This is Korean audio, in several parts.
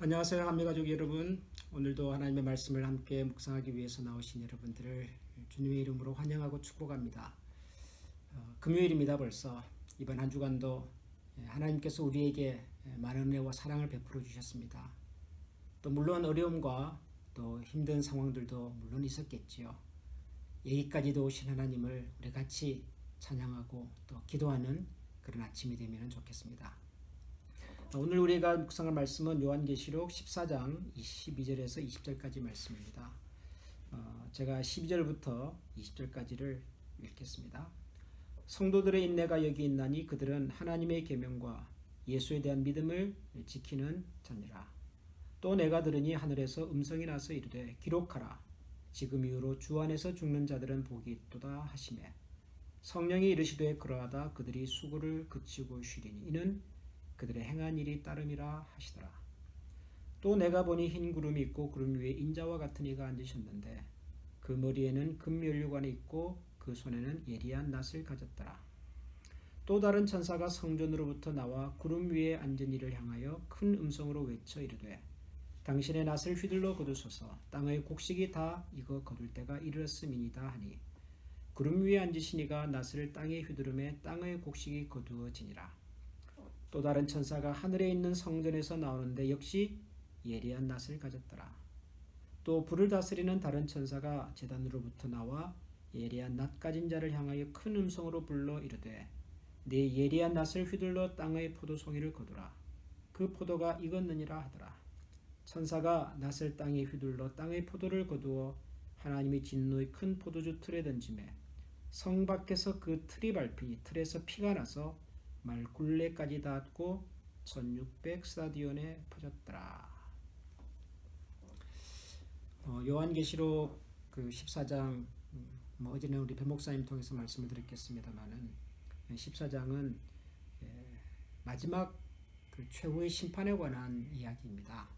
안녕하세요 한미가족 여러분. 오늘도 하나님의 말씀을 함께 묵상하기 위해서 나오신 여러분들을 주님의 이름으로 환영하고 축복합니다. 어, 금요일입니다 벌써. 이번 한 주간도 예, 하나님께서 우리에게 많은 은혜와 사랑을 베풀어 주셨습니다. 또 물론 어려움과 또 힘든 상황들도 물론 있었겠지요. 여기까지도 오신 하나님을 우리 같이 찬양하고 또 기도하는 그런 아침이 되면 좋겠습니다 오늘 우리가 묵상할 말씀은 요한계시록 14장 22절에서 20절까지 말씀입니다. 어, 제가 12절부터 20절까지를 읽겠습니다. 성도들의 인내가 여기 있나니 그들은 하나님의 계명과 예수에 대한 믿음을 지키는 자니라. 또 내가 들으니 하늘에서 음성이 나서 이르되 기록하라. 지금 이후로 주 안에서 죽는 자들은 복이 있도다 하시매 성령이 이르시되 그러하다 그들이 수고를 그치고 쉬리니 이는 그들의 행한 일이 따름이라 하시더라. 또 내가 보니 흰 구름이 있고 구름 위에 인자와 같은 이가 앉으셨는데 그 머리에는 금면류관이 있고 그 손에는 예리한 낫을 가졌더라. 또 다른 천사가 성전으로부터 나와 구름 위에 앉은 이를 향하여 큰 음성으로 외쳐 이르되 당신의 낫을 휘둘러 거두소서 땅의 곡식이 다 익어 거둘 때가 이르렀음이니이다 하니 구름 위에 앉으시니가 낫을 땅에 휘두르매 땅의 곡식이 거두어지니라. 또 다른 천사가 하늘에 있는 성전에서 나오는데 역시 예리한 낫을 가졌더라. 또 불을 다스리는 다른 천사가 제단으로부터 나와 예리한 낫 가진 자를 향하여 큰 음성으로 불러 이르되 네 예리한 낫을 휘둘러 땅의 포도송이를 거두라. 그 포도가 익었느니라 하더라. 천사가 낫을 땅에 휘둘러 땅의 포도를 거두어 하나님의 진노의 큰 포도주 틀에 던짐에 성 밖에서 그 틀이 밟히니 틀에서 피가 나서 말굴레까지 닿았고 1600 스타디온에 퍼졌더라. 어, 요한계시록 그 14장 음, 뭐 어제는 우리 배 목사님 통해서 말씀을 드렸겠습니다만은 14장은 예, 마지막 그 최후의 심판에 관한 이야기입니다.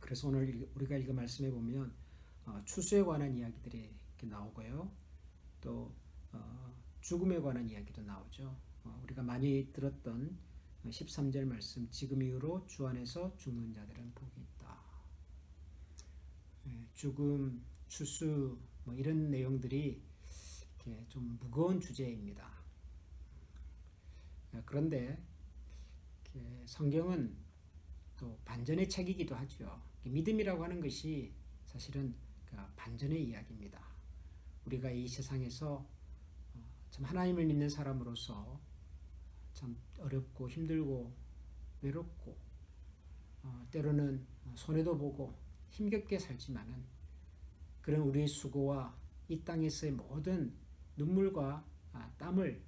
그래서 오늘 우리가 읽은 말씀에 보면 어, 추수에 관한 이야기들이 나오고요. 또 어, 죽음에 관한 이야기도 나오죠. 어, 우리가 많이 들었던 13절 말씀 지금 이후로 주 안에서 죽는 자들은 복이 있다. 예, 죽음, 추수 뭐 이런 내용들이 좀 무거운 주제입니다. 예, 그런데 성경은 또 반전의 책이기도 하죠. 믿음이라고 하는 것이 사실은 그 반전의 이야기입니다. 우리가 이 세상에서 어, 참 하나님을 믿는 사람으로서 참 어렵고 힘들고 외롭고 어, 때로는 손해도 보고 힘겹게 살지만은 그런 우리의 수고와 이 땅에서의 모든 눈물과 아, 땀을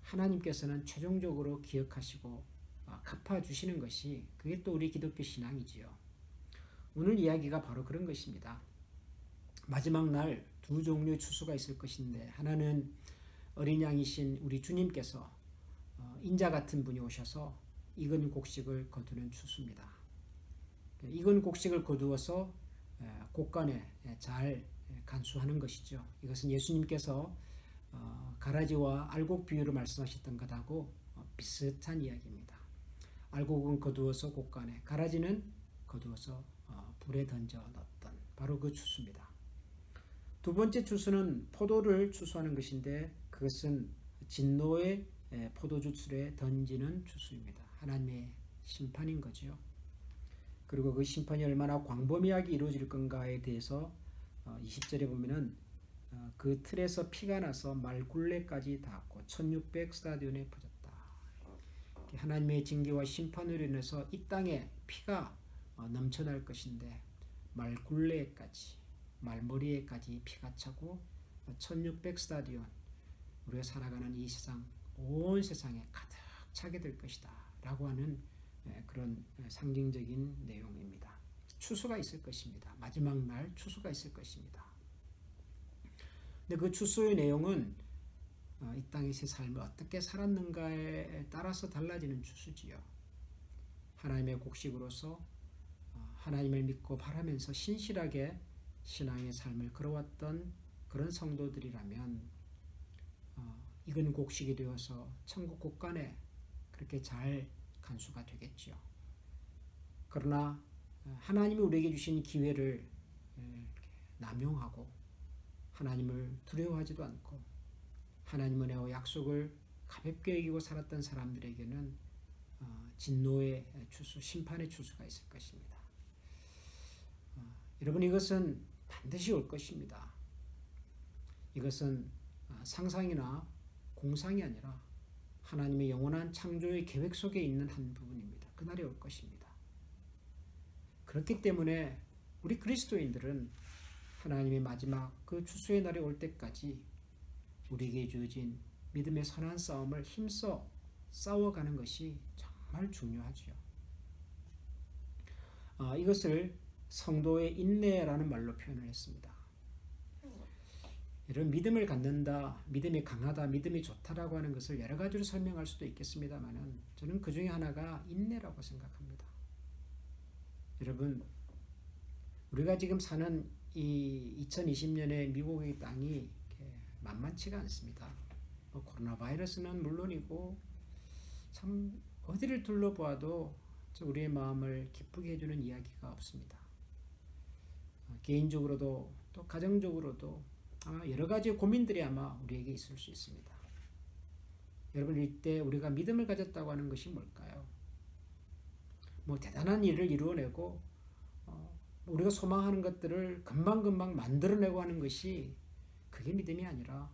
하나님께서는 최종적으로 기억하시고 아, 갚아주시는 것이 그게 또 우리 기독교 신앙이지요. 오늘 이야기가 바로 그런 것입니다. 마지막 날 두 종류의 추수가 있을 것인데 하나는 어린 양이신 우리 주님께서 어, 인자 같은 분이 오셔서 익은 곡식을 거두는 추수입니다. 익은 곡식을 거두어서 곡간에 잘 간수하는 것이죠. 이것은 예수님께서 어, 가라지와 알곡 비유로 말씀하셨던 것하고 어, 비슷한 이야기입니다. 알곡은 거두어서 곡간에, 가라지는 거두어서 불에 던져 넣었던 바로 그 추수입니다. 두 번째 추수는 포도를 추수하는 것인데 그것은 진노의 포도주 술에 던지는 주수입니다. 하나님의 심판인 거죠. 그리고 그 심판이 얼마나 광범위하게 이루어질 건가에 대해서 20절에 어, 보면은 어, 그 틀에서 피가 나서 말굴레까지 닿았고 1600 스타디온에 퍼졌다. 하나님의 징계와 심판으로 인해서 이 땅에 피가 어, 넘쳐날 것인데 말굴레까지 말머리에까지 피가 차고 1600 스타디온 우리가 살아가는 이 세상 온 세상에 가득 차게 될 것이다. 라고 하는 예, 그런 상징적인 내용입니다. 추수가 있을 것입니다. 마지막 날 추수가 있을 것입니다. 근데 그 추수의 내용은 어, 이 땅에서의 삶을 어떻게 살았는가에 따라서 달라지는 추수지요. 하나님의 곡식으로서 어, 하나님을 믿고 바라면서 신실하게 신앙의 삶을 걸어왔던 그런 성도들이라면 어, 익은 곡식이 되어서 천국 곳간에 그렇게 잘 간수가 되겠지요. 그러나 하나님이 우리에게 주신 기회를 이렇게 남용하고 하나님을 두려워하지도 않고 하나님 은혜와 약속을 가볍게 여기고 살았던 사람들에게는 어, 진노의 추수, 심판의 추수가 있을 것입니다. 어, 여러분 이것은 반드시 올 것입니다. 이것은 어, 상상이나 공상이 아니라 하나님의 영원한 창조의 계획 속에 있는 한 부분입니다. 그날이 올 것입니다. 그렇기 때문에 우리 그리스도인들은 하나님의 마지막 그 추수의 날이 올 때까지 우리에게 주어진 믿음의 선한 싸움을 힘써 싸워가는 것이 정말 중요하지요. 어, 이것을 성도의 인내라는 말로 표현을 했습니다. 이런 믿음을 갖는다, 믿음이 강하다, 믿음이 좋다라고 하는 것을 여러 가지로 설명할 수도 있겠습니다만은 저는 그 중에 하나가 인내라고 생각합니다. 여러분, 우리가 지금 사는 이 2020년의 미국의 땅이 만만치가 않습니다. 뭐 코로나 바이러스는 물론이고 참 어디를 둘러보아도 우리의 마음을 기쁘게 해주는 이야기가 없습니다. 어, 개인적으로도 또 가정적으로도 여러 가지 고민들이 아마 우리에게 있을 수 있습니다. 여러분 이때 우리가 믿음을 가졌다고 하는 것이 뭘까요? 뭐 대단한 일을 이루어내고 어, 우리가 소망하는 것들을 금방금방 만들어내고 하는 것이 그게 믿음이 아니라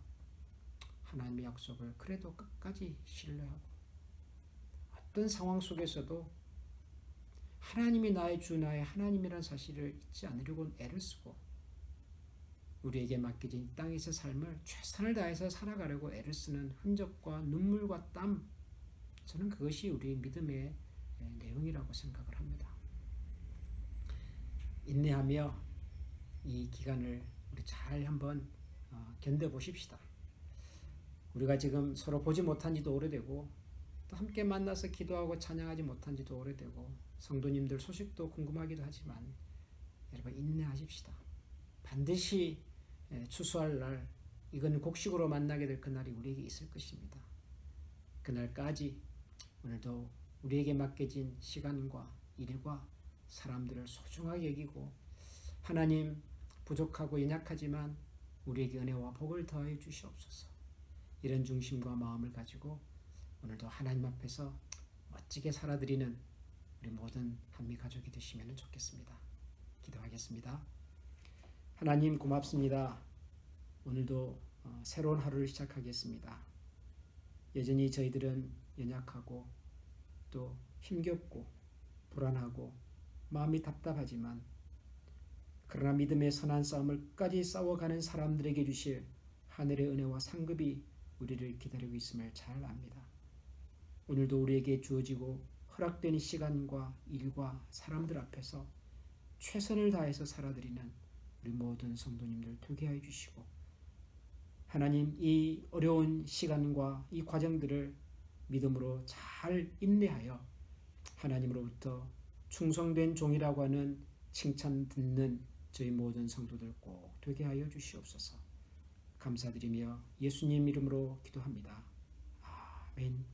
하나님의 약속을 그래도 끝까지 신뢰하고 어떤 상황 속에서도 하나님이 나의 주 나의 하나님이란 사실을 잊지 않으려고 애를 쓰고 우리에게 맡겨진 땅에서 삶을 최선을 다해서 살아가려고 애를 쓰는 흔적과 눈물과 땀 저는 그것이 우리의 믿음의 내용이라고 생각을 합니다. 인내하며 이 기간을 우리 잘 한번 어, 견뎌 보십시다. 우리가 지금 서로 보지 못한 지도 오래되고 또 함께 만나서 기도하고 찬양하지 못한 지도 오래되고 성도님들 소식도 궁금하기도 하지만 여러분 인내하십시다. 반드시 예, 추수할 날 이건 곡식으로 만나게 될 그날이 우리에게 있을 것입니다. 그날까지 오늘도 우리에게 맡겨진 시간과 일과 사람들을 소중하게 여기고 하나님 부족하고 연약하지만 우리에게 은혜와 복을 더하여 주시옵소서. 이런 중심과 마음을 가지고 오늘도 하나님 앞에서 멋지게 살아드리는 우리 모든 한미 가족이 되시면 좋겠습니다. 기도하겠습니다. 하나님 고맙습니다. 오늘도 어, 새로운 하루를 시작하겠습니다. 여전히 저희들은 연약하고 또 힘겹고 불안하고 마음이 답답하지만 그러나 믿음의 선한 싸움을 끝까지 싸워가는 사람들에게 주실 하늘의 은혜와 상급이 우리를 기다리고 있음을 잘 압니다. 오늘도 우리에게 주어지고 허락된 시간과 일과 사람들 앞에서 최선을 다해서 살아드리는 우리 모든 성도님들 되게 하여 주시고 하나님 이 어려운 시간과 이 과정들을 믿음으로 잘 인내하여 하나님으로부터 충성된 종이라고 하는 칭찬 듣는 저희 모든 성도들 꼭 되게 하여 주시옵소서. 감사드리며 예수님 이름으로 기도합니다. 아멘.